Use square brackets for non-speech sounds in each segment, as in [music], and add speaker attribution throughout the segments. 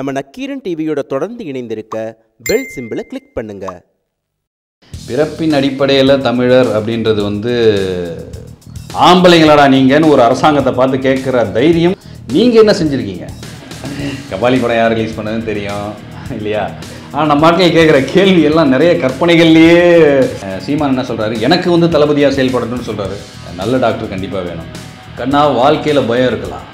Speaker 1: நம்ம நக்கீரன் டிவியோட தொடர்ந்து இணைந்திருக்க பெல் சிம்பிளை கிளிக் பண்ணுங்க.
Speaker 2: பிறப்பின் அடிப்படையில் தமிழர் அப்படின்றது வந்து ஆம்பளைங்களாடா நீங்கன்னு ஒரு அரசாங்கத்தை பார்த்து கேட்குற தைரியம். நீங்கள் என்ன செஞ்சுருக்கீங்க? கபாலி படம் யார் ரிலீஸ் பண்ணதுன்னு தெரியும் இல்லையா? ஆனால் நம்ம ஆட்கள் கேட்குற கேள்வி எல்லாம் நிறைய கற்பனைகள்லேயே சீமான் என்ன சொல்கிறாரு எனக்கு வந்து தளபதியாக செயல்படணும்னு சொல்கிறாரு நல்ல டாக்டர் கண்டிப்பாக வேணும். கண்ணா வாழ்க்கையில் பயம் இருக்கலாம்.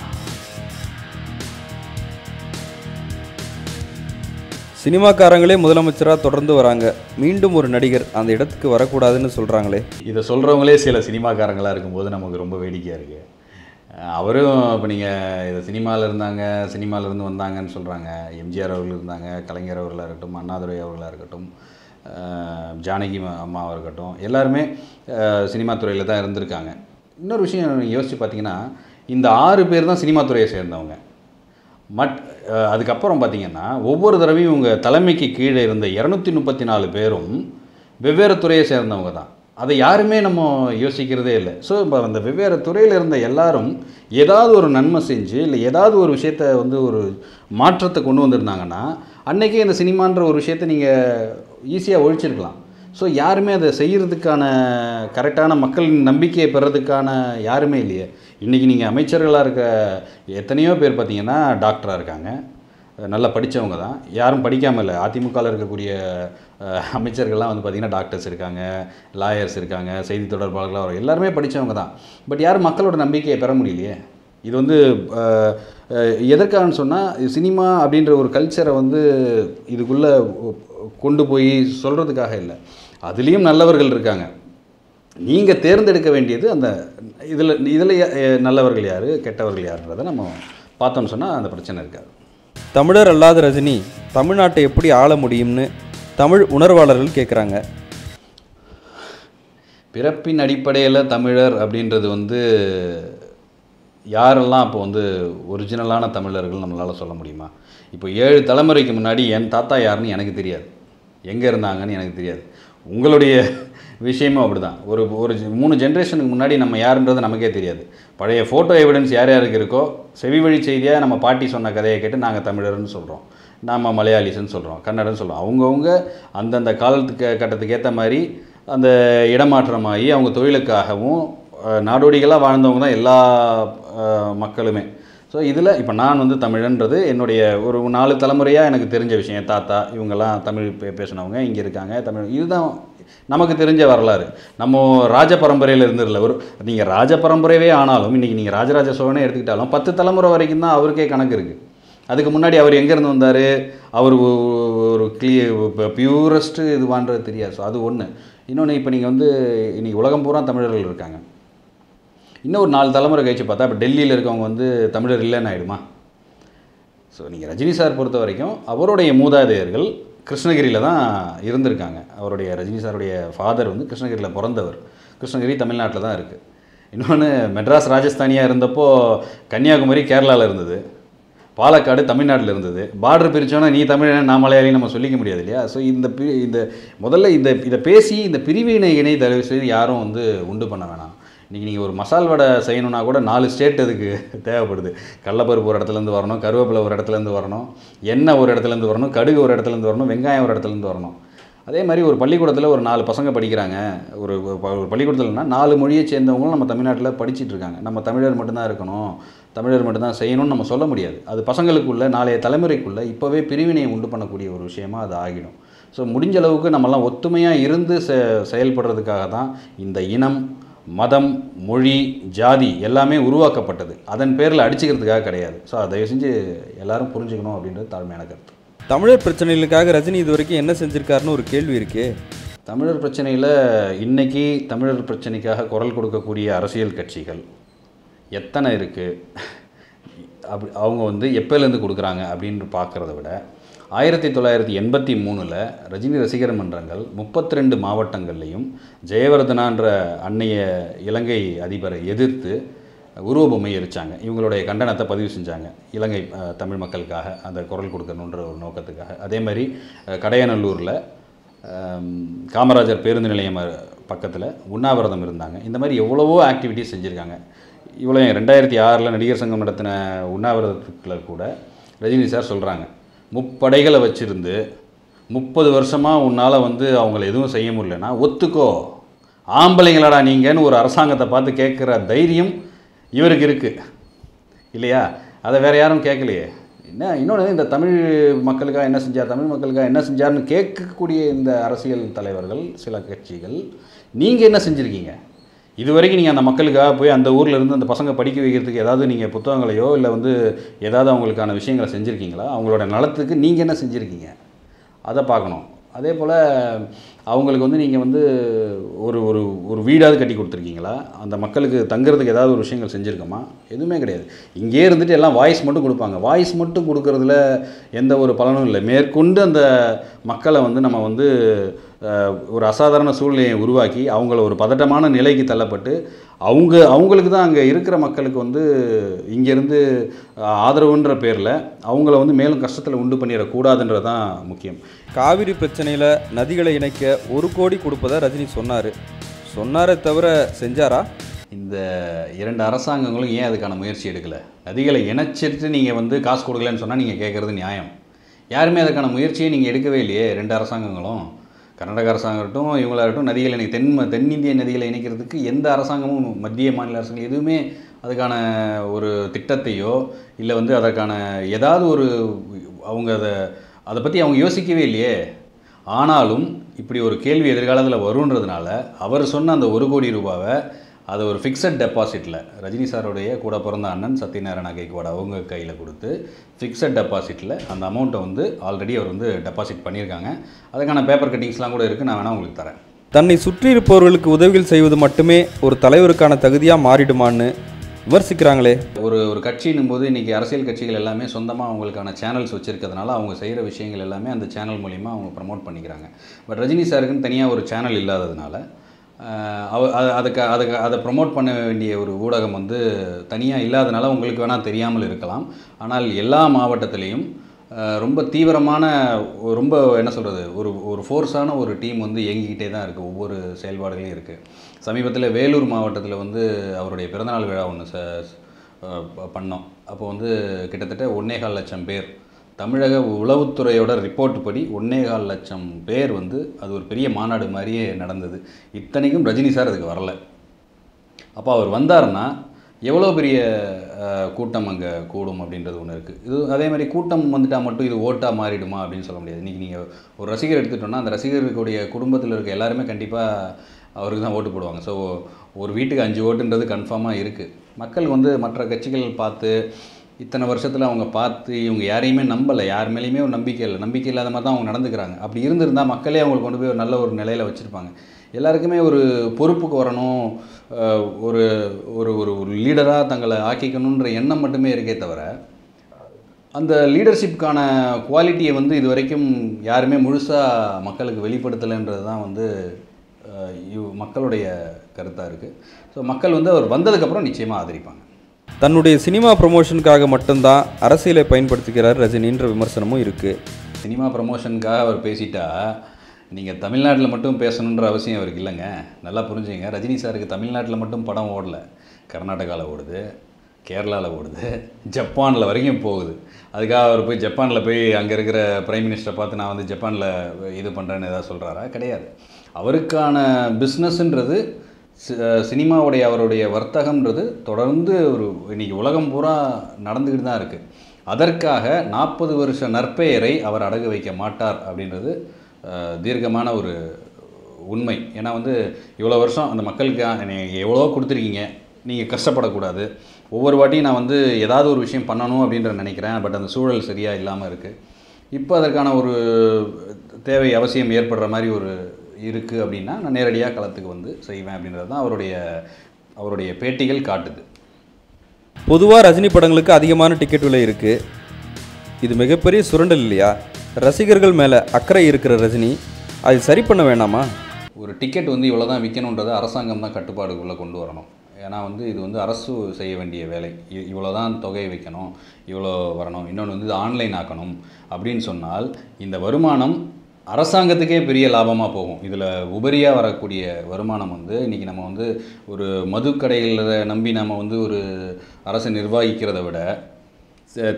Speaker 3: சினிமாக்காரங்களே முதலமைச்சராக தொடர்ந்து வராங்க. மீண்டும் ஒரு நடிகர் அந்த இடத்துக்கு வரக்கூடாதுன்னு சொல்கிறாங்களே
Speaker 2: இதை சொல்கிறவங்களே சில சினிமாக்காரங்களாக இருக்கும்போது நமக்கு ரொம்ப வேடிக்கையாக இருக்குது அவரும் இப்போ நீங்கள் இது சினிமாவில் இருந்தாங்க சினிமாவிலேருந்து வந்தாங்கன்னு சொல்கிறாங்க எம்ஜிஆர் அவர்கள் இருந்தாங்க கலைஞர் அவர்களாக இருக்கட்டும் அண்ணாதுரை அவர்களாக இருக்கட்டும் ஜானகி அம்மா- அம்மாவாக இருக்கட்டும் எல்லாருமே சினிமா துறையில் தான் இருந்திருக்காங்க. இன்னொரு விஷயம் யோசித்து பார்த்தீங்கன்னா இந்த ஆறு பேர் தான் சினிமா துறையை சேர்ந்தவங்க. மட் அதுக்கப்புறம் பார்த்தீங்கன்னா ஒவ்வொரு தடவையும் இவங்க தலைமைக்கு கீழே இருந்த இரநூத்தி முப்பத்தி நாலு பேரும் வெவ்வேறு துறையை சேர்ந்தவங்க தான். அதை யாருமே நம்ம யோசிக்கிறதே இல்லை. ஸோ இப்போ அந்த வெவ்வேறு துறையில் இருந்த எல்லாரும் ஏதாவது ஒரு நன்மை செஞ்சு இல்லை ஏதாவது ஒரு விஷயத்த வந்து ஒரு மாற்றத்தை கொண்டு வந்திருந்தாங்கன்னா அன்றைக்கே இந்த சினிமான்ற ஒரு விஷயத்தை நீங்கள் ஈஸியாக ஒழிச்சிருக்கலாம். ஸோ யாருமே அதை செய்கிறதுக்கான கரெக்டான மக்களின் நம்பிக்கையை பெறதுக்கான யாருமே இல்லையே. இன்றைக்கி நீங்கள் அமைச்சர்களாக இருக்க எத்தனையோ பேர் பார்த்தீங்கன்னா டாக்டராக இருக்காங்க. நல்லா படித்தவங்க தான். யாரும் படிக்காமல் இல்லை. அதிமுகவில் இருக்கக்கூடிய அமைச்சர்கள்லாம் வந்து பார்த்திங்கன்னா டாக்டர்ஸ் இருக்காங்க லாயர்ஸ் இருக்காங்க செய்தி தொடர்பாளர்களாக வரும் எல்லாருமே படித்தவங்க தான். பட் யாரும் மக்களோட நம்பிக்கையை பெற முடியலையே? இது வந்து எதற்காகன்னு சொன்னால் சினிமா அப்படின்ற ஒரு கல்ச்சரை வந்து இதுக்குள்ளே கொண்டு போய் சொல்கிறதுக்காக இல்லை. அதுலேயும் நல்லவர்கள் இருக்காங்க. நீங்கள் தேர்ந்தெடுக்க வேண்டியது அந்த இதில் இதில் நல்லவர்கள் யார் கெட்டவர்கள் யாருன்றதை நம்ம பார்த்தோம்னு சொன்னால் அந்த பிரச்சனை இருக்காது.
Speaker 3: தமிழர் அல்லாத ரஜினி தமிழ்நாட்டை எப்படி ஆள முடியும்னு தமிழ் உணர்வாளர்கள் கேட்குறாங்க
Speaker 2: பிறப்பின் அடிப்படையில் தமிழர் அப்படின்றது வந்து யாரெல்லாம் இப்போ வந்து ஒரிஜினலான தமிழர்கள் நம்மளால் சொல்ல முடியுமா? இப்போ ஏழு தலைமுறைக்கு முன்னாடி என் தாத்தா யாருன்னு எனக்கு தெரியாது. எங்கே இருந்தாங்கன்னு எனக்கு தெரியாது. உங்களுடைய விஷயமும் அப்படிதான். ஒரு ஒரு மூணு ஜென்ரேஷனுக்கு முன்னாடி நம்ம யாருன்றது நமக்கே தெரியாது. பழைய ஃபோட்டோ எவிடன்ஸ் யார் யாருக்கு இருக்கோ செவி வழி செய்தியாக நம்ம பாட்டி சொன்ன கதையை கேட்டு நாங்கள் தமிழர்னு சொல்கிறோம் நாம் மலையாளிஸ்ன்னு சொல்கிறோம் கன்னடன்னு சொல்கிறோம் அவங்கவுங்க அந்தந்த காலத்துக்கு கட்டத்துக்கு ஏற்ற மாதிரி அந்த இடமாற்றமாகி அவங்க தொழிலுக்காகவும் நாடோடிகளாக வாழ்ந்தவங்க தான் எல்லா மக்களுமே. ஸோ இதில் இப்போ நான் வந்து தமிழன்றது என்னுடைய ஒரு நாலு தலைமுறையாக எனக்கு தெரிஞ்ச விஷயம். தாத்தா இவங்கெல்லாம் தமிழ் பே பேசினவங்க இங்கே இருக்காங்க தமிழ் இதுதான் நமக்கு தெரிஞ்ச வரலாறு. நம்ம ராஜ பரம்பரையில் இருந்துடல ஒரு நீங்கள் ராஜ பரம்பரையவே ஆனாலும் இன்றைக்கி நீங்கள் ராஜராஜ சோழனே எடுத்துக்கிட்டாலும் பத்து தலைமுறை வரைக்கும் தான் அவருக்கே கணக்கு இருக்குது அதுக்கு முன்னாடி அவர் எங்கேருந்து வந்தார்? அவர் ஒரு கிளிய பியூரஸ்ட்டு இதுவான்றது தெரியாது. ஸோ அது ஒன்று இன்னொன்று இப்போ நீங்கள் வந்து இன்றைக்கி உலகம் பூரா தமிழர்கள் இருக்காங்க. இன்னும் ஒரு நாலு தலைமுறை கழிச்சு பார்த்தா இப்போ டெல்லியில் இருக்கவங்க வந்து தமிழர் இல்லைன்னு ஆகிடுமா ஸோ நீங்கள் ரஜினி சார் பொறுத்த வரைக்கும் அவருடைய மூதாதையர்கள் கிருஷ்ணகிரியில் தான் இருந்திருக்காங்க. அவருடைய ரஜினி சாருடைய ஃபாதர் வந்து கிருஷ்ணகிரியில் பிறந்தவர். கிருஷ்ணகிரி தமிழ்நாட்டில் தான் இருக்குது இன்னொன்று மெட்ராஸ் ராஜஸ்தானியாக இருந்தப்போ கன்னியாகுமரி கேரளாவில் இருந்தது. பாலக்காடு தமிழ்நாட்டில் இருந்தது. பார்டர் பிரித்தோன்னா நீ தமிழன் நான் மலையாளி நம்ம சொல்லிக்க முடியாது இல்லையா? ஸோ இந்த பி இந்த முதல்ல இந்த இதை பேசி இந்த பிரிவினை இணை தயவு செய்து யாரும் வந்து உண்டு பண்ண வேணாம். இன்றைக்கி நீங்கள் ஒரு மசால் வடை செய்யணும்னா கூட நாலு ஸ்டேட் அதுக்கு தேவைப்படுது. கடலப்பருப்பு ஒரு இடத்துலேருந்து வரணும் கருவேப்பிலை ஒரு இடத்துலேருந்து வரணும் எண்ணெய் ஒரு இடத்துலேருந்து வரணும் கடுகு ஒரு இடத்துலேருந்து வரணும் வெங்காயம் ஒரு இடத்துலேருந்து வரணும். அதே மாதிரி ஒரு பள்ளிக்கூடத்தில் ஒரு நாலு பசங்க படிக்கிறாங்க. ஒரு ஒரு பள்ளிக்கூடத்தில்னா நாலு மொழியை சேர்ந்தவங்களும் நம்ம தமிழ்நாட்டில் படிச்சுட்டு இருக்காங்க. நம்ம தமிழர் மட்டும்தான் இருக்கணும். தமிழர் மட்டும்தான் செய்யணும்னு நம்ம சொல்ல முடியாது. அது பசங்களுக்குள்ளே நாளைய தலைமுறைக்குள்ளே இப்போவே பிரிவினையை உண்டு பண்ணக்கூடிய ஒரு விஷயமாக அது ஆகிடும். ஸோ முடிஞ்ச அளவுக்கு நம்மலாம் ஒத்துமையாக இருந்து செ செயல்படுறதுக்காக தான் இந்த இனம் மதம் மொழி ஜாதி எல்லாமே உருவாக்கப்பட்டது. அதன் பேரில் அடிச்சுக்கிறதுக்காக கிடையாது. ஸோ அதை தயவு செஞ்சு எல்லாரும் புரிஞ்சுக்கணும் அப்படின்றது தாழ்மையான கருத்து.
Speaker 3: தமிழர் பிரச்சனைகளுக்காக ரஜினி இது வரைக்கும் என்ன செஞ்சிருக்காருன்னு ஒரு கேள்வி இருக்கே.
Speaker 2: தமிழர் பிரச்சனையில் இன்னைக்கு தமிழர் பிரச்சனைக்காக குரல் கொடுக்கக்கூடிய அரசியல் கட்சிகள் எத்தனை இருக்குது அப்படி அவங்க வந்து எப்போலேருந்து கொடுக்குறாங்க அப்படின்னு பார்க்குறத விட ஆயிரத்தி தொள்ளாயிரத்தி எண்பத்தி மூணில் ரஜினி ரசிகர் மன்றங்கள் முப்பத்தி ரெண்டு மாவட்டங்கள்லையும் ஜெயவர்தனான்ற அன்னைய இலங்கை அதிபரை எதிர்த்து உருவபொம்மை எரிச்சாங்க. இவங்களுடைய கண்டனத்தை பதிவு செஞ்சாங்க. இலங்கை தமிழ் மக்களுக்காக அந்த குரல் கொடுக்கணுன்ற ஒரு நோக்கத்துக்காக. அதே மாதிரி கடையநல்லூரில் காமராஜர் பேருந்து நிலையம் பக்கத்தில் உண்ணாவிரதம் இருந்தாங்க. இந்த மாதிரி எவ்வளவோ ஆக்டிவிட்டிஸ் செஞ்சுருக்காங்க. இவ்வளோ ரெண்டாயிரத்தி ஆறில் நடிகர் சங்கம் நடத்தின உண்ணாவிரதத்தில் கூட ரஜினி சார் சொல்கிறாங்க முப்படைகளை வச்சுருந்து முப்பது வருஷமாக உன்னால் வந்து அவங்கள எதுவும் செய்ய முடியலன்னா ஒத்துக்கோ. ஆம்பளைங்களடா நீங்கன்னு ஒரு அரசாங்கத்தை பார்த்து கேட்குற தைரியம் இவருக்கு இருக்குது இல்லையா? அதை வேறு யாரும் கேட்கலையே. என்ன இன்னொன்று இந்த தமிழ் மக்களுக்காக என்ன செஞ்சார்? தமிழ் மக்களுக்காக என்ன செஞ்சார்னு கேட்கக்கூடிய இந்த அரசியல் தலைவர்கள் சில கட்சிகள் நீங்கள் என்ன செஞ்சுருக்கீங்க? இது வரைக்கும் நீங்கள் அந்த மக்களுக்காக போய் அந்த ஊரில் இருந்து அந்த பசங்க படிக்க வைக்கிறதுக்கு ஏதாவது நீங்கள் புத்தகங்களையோ இல்லை வந்து ஏதாவது அவங்களுக்கான விஷயங்களை செஞ்சுருக்கீங்களா? அவங்களோட நலத்துக்கு நீங்கள் என்ன செஞ்சுருக்கீங்க? அதை பார்க்கணும். அதே போல் அவங்களுக்கு வந்து நீங்கள் வந்து ஒரு ஒரு ஒரு வீடாவது கட்டி கொடுத்துருக்கீங்களா? அந்த மக்களுக்கு தங்குறதுக்கு ஏதாவது ஒரு விஷயங்கள் செஞ்சுருக்கோமா? எதுவுமே கிடையாது. இங்கேயே இருந்துட்டு எல்லாம் வாய்ஸ் மட்டும் கொடுப்பாங்க. வாய்ஸ் மட்டும் கொடுக்கறதுல எந்த ஒரு பலனும் இல்லை. மேற்கொண்டு அந்த மக்களை வந்து நம்ம வந்து ஒரு அசாதாரண சூழ்நிலையை உருவாக்கி அவங்கள ஒரு பதட்டமான நிலைக்கு தள்ளப்பட்டு அவங்க அவங்களுக்கு தான் அங்கே இருக்கிற மக்களுக்கு வந்து இங்கேருந்து ஆதரவுன்ற பேரில் அவங்கள வந்து மேலும் கஷ்டத்தில் உண்டு பண்ணிடக்கூடாதுன்றது தான் முக்கியம்.
Speaker 3: காவிரி பிரச்சனையில் நதிகளை இணைக்க ஒரு கோடி கொடுப்பதா ரஜினி சொன்னார். சொன்னாரே தவிர செஞ்சாரா?
Speaker 2: இந்த இரண்டு அரசாங்கங்களும் ஏன் அதுக்கான முயற்சி எடுக்கலை? நதிகளை இணைச்சிட்டு நீங்கள் வந்து காசு கொடுக்கலன்னு சொன்னால் நீங்கள் கேட்குறது நியாயம். யாருமே அதுக்கான முயற்சியை நீங்கள் எடுக்கவே இல்லையே ரெண்டு அரசாங்கங்களும். கர்நாடக அரசாங்கட்டும் இருக்கட்டும் இவங்களாகட்டும் நதிகளை இணை தென் தென்னிந்திய நதிகளை இணைக்கிறதுக்கு எந்த அரசாங்கமும் மத்திய மாநில அரசுகள் எதுவுமே அதுக்கான ஒரு திட்டத்தையோ இல்லை வந்து அதற்கான ஏதாவது ஒரு அவங்க அதை அதை பற்றி அவங்க யோசிக்கவே இல்லையே. ஆனாலும் இப்படி ஒரு கேள்வி எதிர்காலத்தில் வருன்றதுனால அவர் சொன்ன அந்த ஒரு கோடி ரூபாவை அதை ஒரு ஃபிக்ஸட் டெபாசிட்டில் ரஜினி சாருடைய கூட பிறந்த அண்ணன் சத்யநாராயண கைக்வாட் அவங்க கையில் கொடுத்து ஃபிக்ஸட் டெபாசிட்டில் அந்த அமௌண்ட்டை வந்து ஆல்ரெடி அவர் வந்து டெபாசிட் பண்ணியிருக்காங்க. அதுக்கான பேப்பர் கட்டிங்ஸ்லாம் கூட இருக்குது நான் வேணால் உங்களுக்கு தரேன்.
Speaker 3: தன்னை சுற்றி இருப்பவர்களுக்கு உதவிகள் செய்வது மட்டுமே ஒரு தலைவருக்கான தகுதியாக மாறிடுமான்னு விமர்சிக்கிறாங்களே?
Speaker 2: ஒரு ஒரு கட்சின்னும் போது இன்றைக்கி அரசியல் கட்சிகள் எல்லாமே சொந்தமாக அவங்களுக்கான சேனல்ஸ் வச்சுருக்கிறதுனால அவங்க செய்கிற விஷயங்கள் எல்லாமே அந்த சேனல் மூலிமா அவங்க ப்ரமோட் பண்ணிக்கிறாங்க. பட் ரஜினி சாருக்குன்னு தனியாக ஒரு சேனல் இல்லாததுனால அவ அதுக்கு அதுக்கு அதை ப்ரமோட் பண்ண வேண்டிய ஒரு ஊடகம் வந்து தனியாக இல்லாதனால உங்களுக்கு வேணால் தெரியாமல் இருக்கலாம். ஆனால் எல்லா மாவட்டத்திலையும் ரொம்ப தீவிரமான ரொம்ப என்ன சொல்கிறது ஒரு ஒரு ஃபோர்ஸான ஒரு டீம் வந்து இயங்கிக்கிட்டே தான் இருக்குது ஒவ்வொரு செயல்பாடுகளையும் இருக்குது சமீபத்தில் வேலூர் மாவட்டத்தில் வந்து அவருடைய பிறந்தநாள் விழா ஒன்று ச பண்ணோம். அப்போ வந்து கிட்டத்தட்ட ஒன்னேகால் லட்சம் பேர். தமிழக உளவுத்துறையோட ரிப்போர்ட் படி ஒன்னேகால் லட்சம் பேர் வந்து அது ஒரு பெரிய மாநாடு மாதிரியே நடந்தது. இத்தனைக்கும் ரஜினி சார் அதுக்கு வரல. அப்போ அவர் வந்தாருன்னா எவ்வளோ பெரிய கூட்டம் அங்கே கூடும் அப்படின்றது ஒன்று இருக்குது இது அதே மாதிரி கூட்டம் வந்துட்டால் மட்டும் இது ஓட்டாக மாறிடுமா அப்படின்னு சொல்ல முடியாது. இன்றைக்கி நீங்கள் ஒரு ரசிகர் எடுத்துட்டோம்னா அந்த ரசிகர்களுடைய குடும்பத்தில் இருக்க எல்லாருமே கண்டிப்பாக அவருக்கு தான் ஓட்டு போடுவாங்க. ஸோ ஒரு வீட்டுக்கு அஞ்சு ஓட்டுன்றது கன்ஃபார்மாக இருக்குது மக்கள் வந்து மற்ற கட்சிகள் பார்த்து இத்தனை வருஷத்தில் அவங்க பார்த்து இவங்க யாரையுமே நம்பலை. யார் மேலேயுமே ஒரு நம்பிக்கை இல்லை. நம்பிக்கை இல்லாத மாதிரி தான் அவங்க நடந்துக்கிறாங்க. அப்படி இருந்திருந்தால் மக்களே அவங்களுக்கு கொண்டு போய் ஒரு நல்ல ஒரு நிலையில் வச்சுருப்பாங்க. எல்லாருக்குமே ஒரு பொறுப்புக்கு வரணும் ஒரு ஒரு ஒரு ஒரு லீடராக தங்களை ஆக்கிக்கணுன்ற எண்ணம் மட்டுமே இருக்கே தவிர அந்த லீடர்ஷிப்க்கான குவாலிட்டியை வந்து இது வரைக்கும் யாருமே முழுசாக மக்களுக்கு வெளிப்படுத்தலைன்றது தான் வந்து மக்களுடைய கருத்தாக இருக்குது ஸோ மக்கள் வந்து அவர் வந்ததுக்கப்புறம் நிச்சயமாக ஆதரிப்பாங்க.
Speaker 3: தன்னுடைய சினிமா ப்ரமோஷனுக்காக மட்டும்தான் அரசியலை பயன்படுத்திக்கிறார் ரஜினின்ற விமர்சனமும் இருக்குது
Speaker 2: சினிமா ப்ரமோஷனுக்காக அவர் பேசிட்டா நீங்கள் தமிழ்நாட்டில் மட்டும் பேசணுன்ற அவசியம் அவருக்கு இல்லைங்க. நல்லா புரிஞ்சுங்க. ரஜினி சாருக்கு தமிழ்நாட்டில் மட்டும் படம் ஓடல. கர்நாடகாவில் ஓடுது கேரளாவில் ஓடுது ஜப்பானில் வரைக்கும் போகுது. அதுக்காக அவர் போய் ஜப்பானில் போய் அங்கே இருக்கிற பிரைம் மினிஸ்டரை பார்த்து நான் வந்து ஜப்பானில் இது பண்ணுறேன்னு ஏதாவது சொல்கிறாரா கிடையாது. அவருக்கான பிஸ்னஸ்ன்றது சினிமாவுடைய அவருடைய வர்த்தகம்ன்றது தொடர்ந்து ஒரு இன்னைக்கு உலகம் பூரா நடந்துக்கிட்டு தான் இருக்குது அதற்காக நாற்பது வருஷ நற்பெயரை அவர் அடகு வைக்க மாட்டார் அப்படின்றது தீர்க்கமான ஒரு உண்மை. ஏன்னா வந்து இவ்வளோ வருஷம் அந்த மக்களுக்கு நீங்கள் எவ்வளோ கொடுத்துருக்கீங்க. நீங்கள் கஷ்டப்படக்கூடாது. ஒவ்வொரு வாட்டியும் நான் வந்து ஏதாவது ஒரு விஷயம் பண்ணணும் அப்படின்ற நினைக்கிறேன். பட் அந்த சூழல் சரியாக இல்லாமல் இருக்குது இப்போ அதற்கான ஒரு தேவை அவசியம் ஏற்படுற மாதிரி ஒரு இருக்குது அப்படின்னா நான் நேரடியாக களத்துக்கு வந்து செய்வேன் அப்படின்றது தான் அவருடைய அவருடைய பேட்டிகள் காட்டுது.
Speaker 3: பொதுவாக ரஜினி படங்களுக்கு அதிகமான டிக்கெட் விலை இருக்குது இது மிகப்பெரிய சுரண்டல் இல்லையா? ரசிகர்கள் மேலே அக்கறை இருக்கிற ரஜினி அது சரி பண்ண வேணாமா?
Speaker 2: ஒரு டிக்கெட் வந்து இவ்வளோ தான் விற்கணுன்றதை அரசாங்கம் தான் கட்டுப்பாடுக்குள்ளே கொண்டு வரணும். ஏன்னா வந்து இது வந்து அரசு செய்ய வேண்டிய வேலை. இ- இவ்வளோ தான் தொகையை வைக்கணும் இவ்வளோ வரணும். இன்னொன்று வந்து இது ஆன்லைன் ஆக்கணும் அப்படின்னு சொன்னால் இந்த வருமானம் அரசாங்கத்துக்கே பெரிய லாபமாக போகும். இதில் உபரியாக வரக்கூடிய வருமானம் வந்து இன்றைக்கி நம்ம வந்து ஒரு மதுக்கடைகளை நம்பி நம்ம வந்து ஒரு அரசை நிர்வகிக்கிறதை விட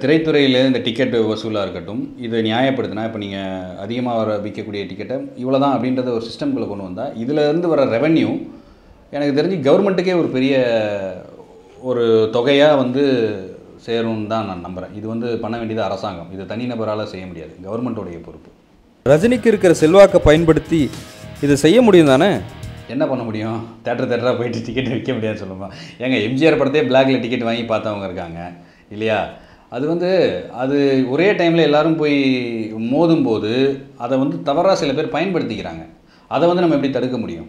Speaker 2: திரைத்துறையில் இந்த டிக்கெட் வசூலாக இருக்கட்டும் இதை நியாயப்படுத்தினா இப்போ நீங்கள் அதிகமாக வர விற்கக்கூடிய டிக்கெட்டை இவ்வளோ தான் அப்படின்றத ஒரு சிஸ்டம்குள்ளே கொண்டு வந்தால் இதிலேருந்து வர ரெவென்யூ எனக்கு தெரிஞ்சு கவர்மெண்ட்டுக்கே ஒரு பெரிய ஒரு தொகையாக வந்து சேரும்னு தான் நான் நம்புகிறேன் இது வந்து பண்ண வேண்டியது அரசாங்கம். இது தனிநபரால் செய்ய முடியாது. கவர்மெண்ட்டோடைய பொறுப்பு.
Speaker 3: ரஜினிக்கு இருக்கிற செல்வாக்கை பயன்படுத்தி இதை செய்ய முடியும் தானே?
Speaker 2: என்ன பண்ண முடியும்? தேட்டர் தேட்டராக போயிட்டு டிக்கெட் விற்க முடியாதுன்னு சொல்லுமா? ஏங்க எம்ஜிஆர் படத்தையே பிளாக்ல டிக்கெட் வாங்கி பார்த்தவங்க இருக்காங்க இல்லையா? அது வந்து அது ஒரே டைமில் எல்லோரும் போய் மோதும்போது அதை வந்து தவறாக சில பேர் பயன்படுத்திக்கிறாங்க. அதை வந்து நம்ம எப்படி தடுக்க முடியும்?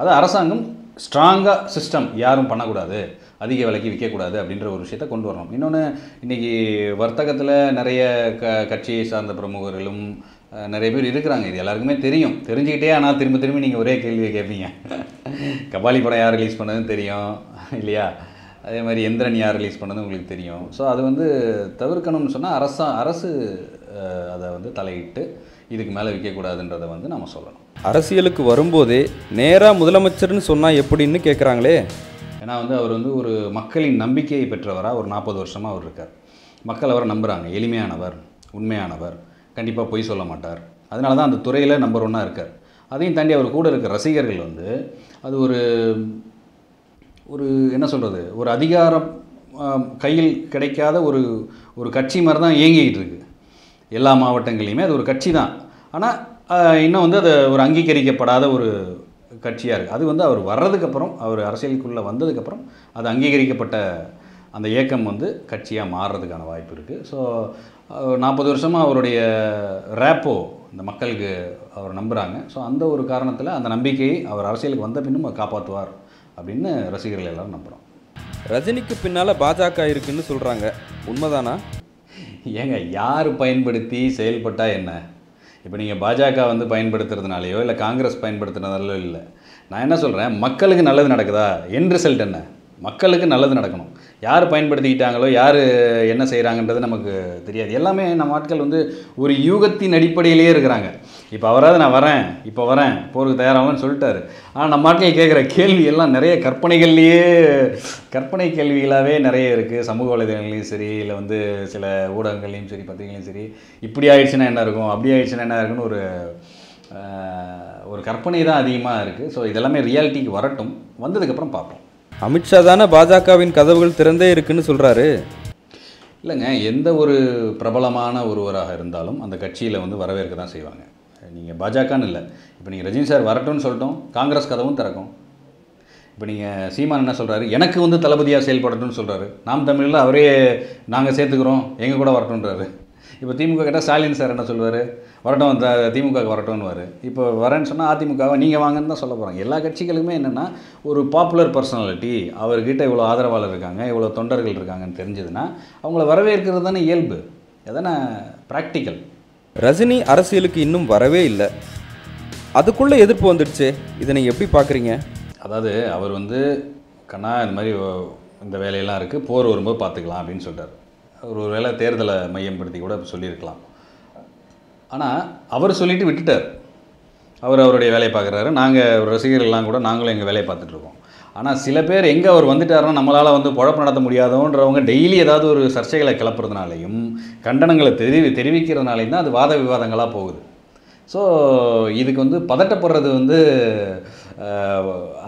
Speaker 2: அது அரசாங்கம் ஸ்ட்ராங்காக சிஸ்டம் யாரும் பண்ணக்கூடாது. அதிக விலைக்கு விற்கக்கூடாது அப்படின்ற ஒரு விஷயத்தை கொண்டு வரணும். இன்னொன்று இன்றைக்கி வர்த்தகத்தில் நிறைய க கட்சியை சார்ந்த பிரமுகர்களும் நிறைய பேர் இருக்கிறாங்க. இது எல்லாருக்குமே தெரியும். தெரிஞ்சுக்கிட்டே ஆனால் திரும்ப திரும்பி நீங்கள் ஒரே கேள்வியை கேட்பீங்க கபாலி படம் யார் ரிலீஸ் பண்ணதுன்னு தெரியும் இல்லையா? அதே மாதிரி எந்திரன் யார் ரிலீஸ் பண்ணது உங்களுக்கு தெரியும். ஸோ அது வந்து தவிர்க்கணும்னு சொன்னால் அரசா அரசு அதை வந்து தலையிட்டு இதுக்கு மேலே விற்கக்கூடாதுன்றதை வந்து நம்ம சொல்லணும்.
Speaker 3: அரசியலுக்கு வரும்போதே நேராக முதலமைச்சர்னு சொன்னால் எப்படின்னு கேட்குறாங்களே
Speaker 2: ஏன்னா வந்து அவர் வந்து ஒரு மக்களின் நம்பிக்கையை பெற்றவராக ஒரு நாற்பது வருஷமாக அவர் இருக்கார். மக்கள் அவரை நம்புகிறாங்க எளிமையானவர் உண்மையானவர் கண்டிப்பாக பொய் சொல்ல மாட்டார். அதனால தான் அந்த துறையில் நம்பர் ஒன்னாக இருக்கார். அதையும் தாண்டி அவர் கூட இருக்க ரசிகர்கள் வந்து அது ஒரு ஒரு என்ன சொல்கிறது ஒரு அதிகாரம் கையில் கிடைக்காத ஒரு ஒரு கட்சி மாதிரி தான் இயங்கிக்கிட்டு இருக்கு. எல்லா மாவட்டங்களையுமே அது ஒரு கட்சி தான். ஆனால் இன்னும் வந்து அது ஒரு அங்கீகரிக்கப்படாத ஒரு கட்சியாக இருக்குது அது வந்து அவர் வர்றதுக்கப்புறம் அவர் அரசியலுக்குள்ளே வந்ததுக்கப்புறம் அது அங்கீகரிக்கப்பட்ட அந்த இயக்கம் வந்து கட்சியாக மாறுறதுக்கான வாய்ப்பு இருக்குது ஸோ நாற்பது வருஷமாக அவருடைய ரேப்போ இந்த மக்களுக்கு அவர் நம்புகிறாங்க ஸோ அந்த ஒரு காரணத்தில் அந்த நம்பிக்கையை அவர் அரசியலுக்கு வந்த பின்னும் அவர் காப்பாற்றுவார் அப்படின்னு ரசிகர்கள் எல்லாரும் நம்புகிறோம்
Speaker 3: ரஜினிக்கு பின்னால் பாஜக இருக்குன்னு சொல்கிறாங்க உண்மைதானா?
Speaker 2: ஏங்க யார் பயன்படுத்தி செயல்பட்டால் என்ன? இப்போ நீங்கள் பாஜக வந்து பயன்படுத்துறதுனாலையோ இல்லை காங்கிரஸ் பயன்படுத்துறதுனாலோ இல்லை. நான் என்ன சொல்கிறேன் மக்களுக்கு நல்லது நடக்குதா? என் ரிசல்ட் என்ன? மக்களுக்கு நல்லது நடக்கணும். யார் பயன்படுத்திக்கிட்டாங்களோ யார் என்ன செய்கிறாங்கன்றது நமக்கு தெரியாது. எல்லாமே நம்ம ஆட்கள் வந்து ஒரு யூகத்தின் அடிப்படையிலேயே இருக்கிறாங்க. இப்போ அவராவது நான் வரேன் இப்போ வரேன் போருக்கு தயாராகன்னு சொல்லிட்டாரு. ஆனால் நம்ம ஆட்கள் கேட்குற கேள்வி எல்லாம் நிறைய கற்பனைகள்லேயே கற்பனை கேள்விகளாகவே நிறைய இருக்குது சமூக வலைதளங்களையும் சரி இல்லை வந்து சில ஊடகங்கள்லையும் சரி பத்திரிகைலையும் சரி. இப்படி ஆயிடுச்சுன்னா என்ன இருக்கும்? அப்படி ஆயிடுச்சுன்னா என்ன இருக்குன்னு ஒரு ஒரு கற்பனை தான் அதிகமாக இருக்குது ஸோ இதெல்லாமே ரியாலிட்டிக்கு வரட்டும். வந்ததுக்கப்புறம் பார்ப்போம்.
Speaker 3: அமித்ஷா தானே பாஜகவின் கதவுகள் திறந்தே இருக்குன்னு சொல்கிறாரு
Speaker 2: இல்லைங்க எந்த ஒரு பிரபலமான ஒருவராக இருந்தாலும் அந்த கட்சியில் வந்து வரவேற்க தான் செய்வாங்க. நீங்கள் பாஜகன்னு இல்லை. இப்போ நீங்கள் ரஜினி சார் வரட்டும்னு சொல்லிட்டோம் காங்கிரஸ் கதவும் திறக்கும். இப்போ நீங்கள் சீமான் என்ன சொல்கிறாரு எனக்கு வந்து தளபதியாக செயல்படட்டும்னு சொல்கிறாரு நாம் தமிழில் அவரே நாங்கள் சேர்த்துக்கிறோம் எங்கள் கூட வரட்டும்ன்றாரு. இப்போ திமுக கேட்டால் ஸ்டாலின் சார் என்ன சொல்லுவார்? வரட்டும் த திமுக வரட்டும்னுவார். இப்போ வரேன்னு சொன்னால் அதிமுகவை? நீங்கள் வாங்கன்னு தான் சொல்ல போகிறாங்க எல்லா கட்சிகளுமே என்னென்னா ஒரு பாப்புலர் பர்சனாலிட்டி அவர்கிட்ட இவ்வளோ ஆதரவாளர் இருக்காங்க இவ்வளோ தொண்டர்கள் இருக்காங்கன்னு தெரிஞ்சதுன்னா அவங்கள வரவேற்கிறது தானே இயல்பு. அதானே ப்ராக்டிக்கல்
Speaker 3: ரஜினி அரசியலுக்கு இன்னும் வரவே இல்லை. அதுக்குள்ளே எதிர்ப்பு வந்துடுச்சே. இதை நீங்கள் எப்படி பார்க்குறீங்க?
Speaker 2: அதாவது அவர் வந்து கண்ணா இந்த மாதிரி இந்த வேலையெல்லாம் இருக்குது போர் வரும்போது பார்த்துக்கலாம் அப்படின்னு சொல்லிட்டார் அவர் ஒரு வேளை தேர்தலை மையப்படுத்தி கூட சொல்லியிருக்கலாம். ஆனால் அவர் சொல்லிவிட்டு விட்டுட்டார். அவர் அவருடைய வேலையை பார்க்குறாரு. நாங்கள் ரசிகர்கள்லாம் கூட நாங்களும் எங்கள் வேலையை பார்த்துட்ருக்கோம் ஆனால் சில பேர் எங்கே அவர் வந்துட்டாருன்னா நம்மளால் வந்து குழப்பம் நடத்த முடியாதோன்றவங்க டெய்லி ஏதாவது ஒரு சர்ச்சைகளை கிளப்புறதுனாலையும் கண்டனங்களை தெரிவி தெரிவிக்கிறதுனாலையும் தான் அது வாத விவாதங்களாக போகுது. ஸோ இதுக்கு வந்து பதட்டப்படுறது வந்து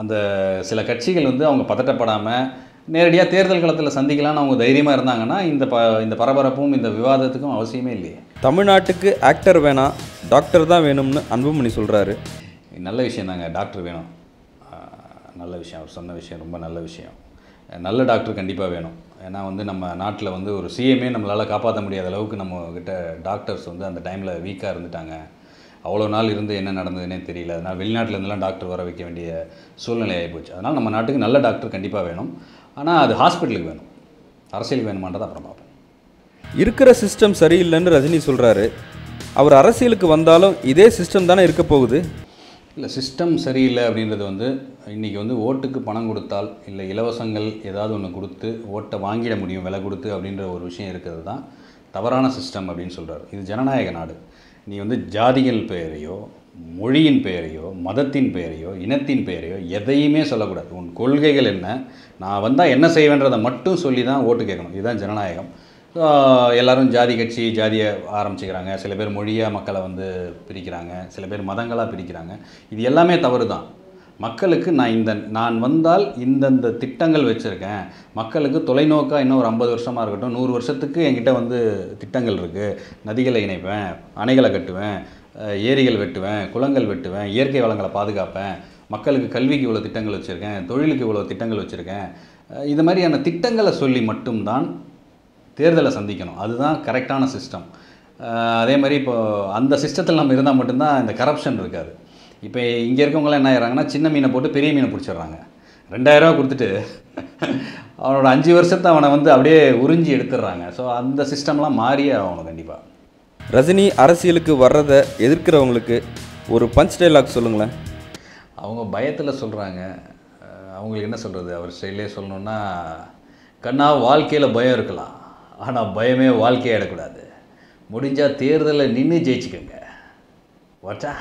Speaker 2: அந்த சில கட்சிகள் வந்து அவங்க பதட்டப்படாமல் நேரடியாக தேர்தல் களத்தில் சந்திக்கலாம்னு அவங்க தைரியமாக இருந்தாங்கன்னா இந்த ப இந்த பரபரப்பும் இந்த விவாதத்துக்கும் அவசியமே இல்லையே.
Speaker 3: தமிழ்நாட்டுக்கு ஆக்டர் வேணாம் டாக்டர் தான் வேணும்னு அன்புமணி சொல்கிறாரு
Speaker 2: நல்ல விஷயம் தாங்க டாக்டர் வேணும். நல்ல விஷயம் அவர் சொன்ன விஷயம் ரொம்ப நல்ல விஷயம். நல்ல டாக்டர் கண்டிப்பாக வேணும். ஏன்னா வந்து நம்ம நாட்டில் வந்து ஒரு சிஎம்ஏ நம்மளால் காப்பாற்ற முடியாத அளவுக்கு நம்ம கிட்ட டாக்டர்ஸ் வந்து அந்த டைமில் வீக்காக இருந்துட்டாங்க. அவ்வளோ நாள் இருந்து என்ன நடந்ததுன்னே தெரியல. அதனால் வெளிநாட்டிலேருந்துலாம் டாக்டர் வர வைக்க வேண்டிய சூழ்நிலை ஆகிப்போச்சு அதனால் நம்ம நாட்டுக்கு நல்ல டாக்டர் கண்டிப்பாக வேணும். ஆனால் அது ஹாஸ்பிட்டலுக்கு வேணும். அரசியலுக்கு வேணுமான்றதை அப்புறம் பார்ப்போம்.
Speaker 3: இருக்கிற சிஸ்டம் சரியில்லைன்னு ரஜினி சொல்கிறாரு அவர் அரசியலுக்கு வந்தாலும் இதே சிஸ்டம் தானே இருக்க போகுது?
Speaker 2: இல்லை சிஸ்டம் சரியில்லை அப்படின்றது வந்து இன்றைக்கி வந்து ஓட்டுக்கு பணம் கொடுத்தால் இல்லை இலவசங்கள் ஏதாவது ஒன்று கொடுத்து ஓட்டை வாங்கிட முடியும் விலை கொடுத்து அப்படின்ற ஒரு விஷயம் இருக்கிறது தான் தவறான சிஸ்டம் அப்படின்னு சொல்கிறார் இது ஜனநாயக நாடு. நீ வந்து ஜாதிகள் பெயரையோ மொழியின் பெயரையோ மதத்தின் பெயரையோ இனத்தின் பெயரையோ எதையுமே சொல்லக்கூடாது. உன் கொள்கைகள் என்ன? நான் வந்தால் என்ன செய்வேன்றதை மட்டும் சொல்லி தான் ஓட்டு கேட்கணும். இதுதான் ஜனநாயகம். எல்லாரும் ஜாதி கட்சி ஜாதியை ஆரம்பிச்சுக்கிறாங்க. சில பேர் மொழியாக மக்களை வந்து பிரிக்கிறாங்க. சில பேர் மதங்களாக பிரிக்கிறாங்க. இது எல்லாமே தவறு தான் மக்களுக்கு நான் இந்த நான் வந்தால் இந்தந்த திட்டங்கள் வச்சுருக்கேன். மக்களுக்கு தொலைநோக்காக இன்னும் ஒரு ஐம்பது வருஷமாக இருக்கட்டும் நூறு வருஷத்துக்கு என்கிட்ட வந்து திட்டங்கள் இருக்குது நதிகளை இணைப்பேன் அணைகளை கட்டுவேன் ஏரிகள் வெட்டுவேன் குளங்கள் வெட்டுவேன் இயற்கை வளங்களை பாதுகாப்பேன். மக்களுக்கு கல்விக்கு இவ்வளோ திட்டங்கள் வச்சுருக்கேன் தொழிலுக்கு இவ்வளோ திட்டங்கள் வச்சுருக்கேன். இது மாதிரியான திட்டங்களை சொல்லி மட்டும்தான் தேர்தலை சந்திக்கணும். அதுதான் கரெக்டான சிஸ்டம் அதே மாதிரி இப்போ அந்த சிஸ்டத்தில் நம்ம இருந்தால் மட்டும்தான் இந்த கரப்ஷன் இருக்காது. இப்போ இங்கே இருக்கவங்களாம் என்ன ஆயிடுறாங்கன்னா சின்ன மீனை போட்டு பெரிய மீனை பிடிச்சிடுறாங்க. ரெண்டாயிரரூவா கொடுத்துட்டு [laughs] அவனோட அஞ்சு வருஷத்தை அவனை வந்து அப்படியே உறிஞ்சி எடுத்துடுறாங்க. ஸோ அந்த சிஸ்டம்லாம் மாறியே ஆகணும் கண்டிப்பாக
Speaker 3: ரஜினி அரசியலுக்கு வர்றதை எதிர்க்கிறவங்களுக்கு ஒரு பஞ்ச் டைலாக் சொல்லுங்களேன்.
Speaker 2: அவங்க பயத்தில் சொல்கிறாங்க அவங்களுக்கு என்ன சொல்கிறது அவர் ஸ்டைலே சொல்லணுன்னா கண்ணா வாழ்க்கையில் பயம் இருக்கலாம். ஆனால் பயமே வாழ்க்கையாடக்கூடாது முடிஞ்சால் தேர்தலில் நின்று ஜெயிச்சுக்கோங்க. வாட்டா